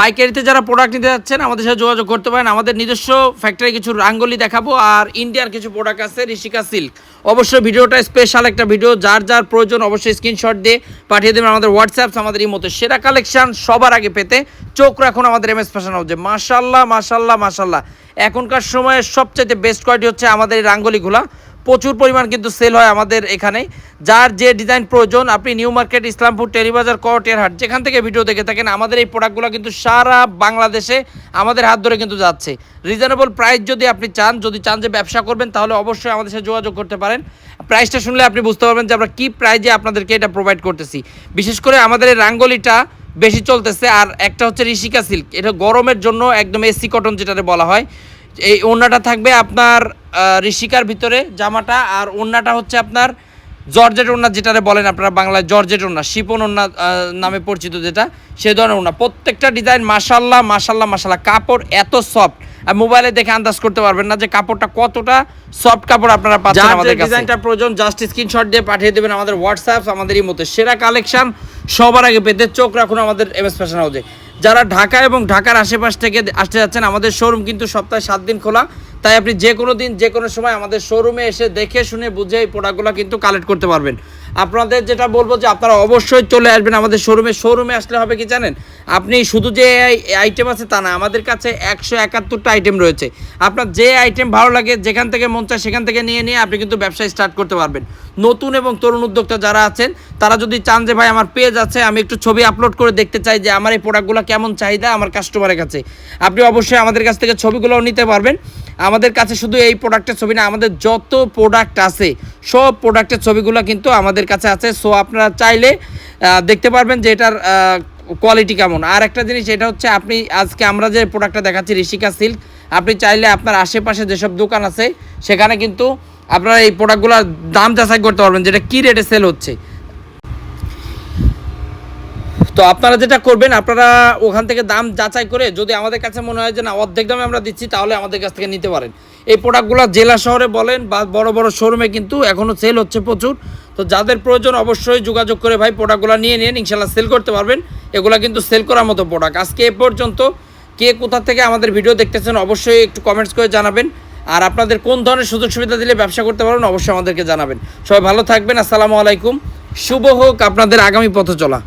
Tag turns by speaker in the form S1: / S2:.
S1: পাইকারিতে যারা প্রোডাক্ট নিতে যাচ্ছেন, আমাদের সাথে যোগাযোগ করতে পারেন। আমাদের নিজস্ব ফ্যাক্টরি কিছু রাঙ্গলি দেখাবো, আর ইন্ডিয়ার কিছু প্রোডাক্ট আছে ঋষিকা সিল্ক অবশ্যই ভিডিওটা স্পেশাল একটা ভিডিও যার যার প্রয়োজন অবশ্যই স্ক্রিনশট দিয়ে পাঠিয়ে দেবেন আমাদের হোয়াটসঅ্যাপ আমাদের ইমোতে। সেরা কালেকশন সবার আগে পেতে চোখ রাখুন আমাদের এম এস ফ্যাশন হাউসে মাশাল্লাহ মাশাল্লাহ মাশাল্লাহ এখনকার সময়ে সবচাইতে বেস্ট কোয়ালিটি হচ্ছে আমাদের এই রাঙ্গলিগুলা। প্রচুর পরিমাণ কিন্তু সেল হয় আমাদের এখানে। যার যে ডিজাইন প্রয়োজন, আপনি নিউ মার্কেট ইসলামপুর টেলিবাজার কটের হাট যেখান থেকে ভিডিও দেখে থাকেন, আমাদের এই প্রোডাক্টগুলো কিন্তু সারা বাংলাদেশে আমাদের হাত ধরে কিন্তু যাচ্ছে। রিজনেবল প্রাইস যদি আপনি চান, যদি চান যে ব্যবসা করবেন, তাহলে অবশ্যই আমাদের সাথে যোগাযোগ করতে পারেন। প্রাইসটা শুনলে আপনি বুঝতে পারবেন যে আমরা কী প্রাইজে আপনাদেরকে এটা প্রোভাইড করতেছি। বিশেষ করে আমাদের এই রাঙ্গলিটা বেশি চলতেছে, আর একটা হচ্ছে ঋষিকা সিল্ক এটা গরমের জন্য একদম এসি কটন যেটাতে বলা হয়। এই ওড়নাটা থাকবে আপনার ঋষিকার ভিতরে জামাটা আর ওড়নাটা হচ্ছে আপনার জর্জেট ওড়না যেটারে বলেন আপনারা বাংলায় জর্জেট ওড়না শিপন ওড়না নামে পরিচিত যেটা সেই ধরনের ওড়না। প্রত্যেকটা ডিজাইন মাসাল্লাহ মাসাল্লাহ মাসাল্লাহ কাপড় এত সফট আর মোবাইলে দেখে আন্দাজ করতে পারবেন না যে কাপড়টা কতটা সফট কাপড় আপনারা পাচ্ছেন আমাদের ডিজাইনটা প্রয়োজন জাস্ট স্ক্রিনশট দিয়ে পাঠিয়ে দেবেন আমাদের হোয়াটসঅ্যাপ আমাদের এই মতো সেরা কালেকশন সবার আগে পেতে চোখ রাখুন আমাদের এম এস ফ্যাশন হাউসে যারা ঢাকা এবং ঢাকার আশেপাশ থেকে আসতে যাচ্ছেন, আমাদের শোরুম কিন্তু সপ্তাহে সাত দিন খোলা। তাই আপনি যে কোনো দিন, যে কোনো সময় আমাদের শোরুমে এসে দেখে, শুনে, বুঝে এই প্রোডাক্টগুলো কিন্তু কালেক্ট করতে পারবেন। আপনাদের যেটা বলব যে আপনারা অবশ্যই চলে আসবেন আমাদের শোরুমে শোরুমে আসলে হবে কি জানেন? আপনি শুধু যে আইটেম আছে তা না, আমাদের কাছে একশো একাত্তরটা আইটেম রয়েছে। আপনার যে আইটেম ভালো লাগে, যেখান থেকে মন চায় সেখান থেকে নিয়ে নিয়ে আপনি কিন্তু ব্যবসা স্টার্ট করতে পারবেন। নতুন এবং তরুণ উদ্যোক্তা যারা আছেন, তারা যদি চান যে, ভাই, আমার পেজ আছে, আমি একটু ছবি আপলোড করে দেখতে চাই যে, আমার এই প্রোডাক্টগুলো কেমন চাহিদা আমার কাস্টমারের কাছে। আপনি অবশ্যই আমাদের কাছ থেকে ছবিগুলোও নিতে পারবেন। আমাদের কাছে শুধু এই প্রোডাক্টের ছবি না, আমাদের যত প্রোডাক্ট আছে, সব প্রোডাক্টের ছবিগুলো কিন্তু আমাদের কাছে আছে। সো আপনারা চাইলে দেখতে পারবেন যে এটার কোয়ালিটি কেমন। আর একটা জিনিস, এটা হচ্ছে আপনি, আজকে আমরা যে প্রোডাক্টটা দেখাচ্ছি, ঋষিকা সিল্ক, আপনি চাইলে আপনার আশেপাশে যেসব দোকান আছে, সেখানে কিন্তু আপনারা এই প্রোডাক্টগুলোর দাম যাচাই করতে পারবেন যেটা কী রেটে সেল হচ্ছে। তো আপনারা যেটা করবেন, আপনারা ওখান থেকে দাম যাচাই করে যদি আমাদের কাছে মনে হয় যে না, অর্ধেক দামে আমরা দিচ্ছি, তাহলে আমাদের কাছ থেকে নিতে পারেন। এই প্রোডাক্টগুলো জেলা শহরে বলেন বা বড় বড় শোরুমে কিন্তু এখনও সেল হচ্ছে প্রচুর। তো যাদের প্রয়োজন অবশ্যই যোগাযোগ করে ভাই প্রোডাক্টগুলো নিয়ে নিন, ইনশাল্লাহ সেল করতে পারবেন। এগুলো কিন্তু সেল করার মতো প্রোডাক্ট। আজকে এ পর্যন্ত কে কোথা থেকে আমাদের ভিডিও দেখতেছেন অবশ্যই একটু কমেন্টস করে জানাবেন। আর আপনাদের কোন ধরনের সুযোগ সুবিধা দিলে ব্যবসা করতে পারবেন অবশ্যই আমাদেরকে জানাবেন। সবাই ভালো থাকবেন, আসসালামু আলাইকুম। শুভ হোক আপনাদের আগামী পথ চলা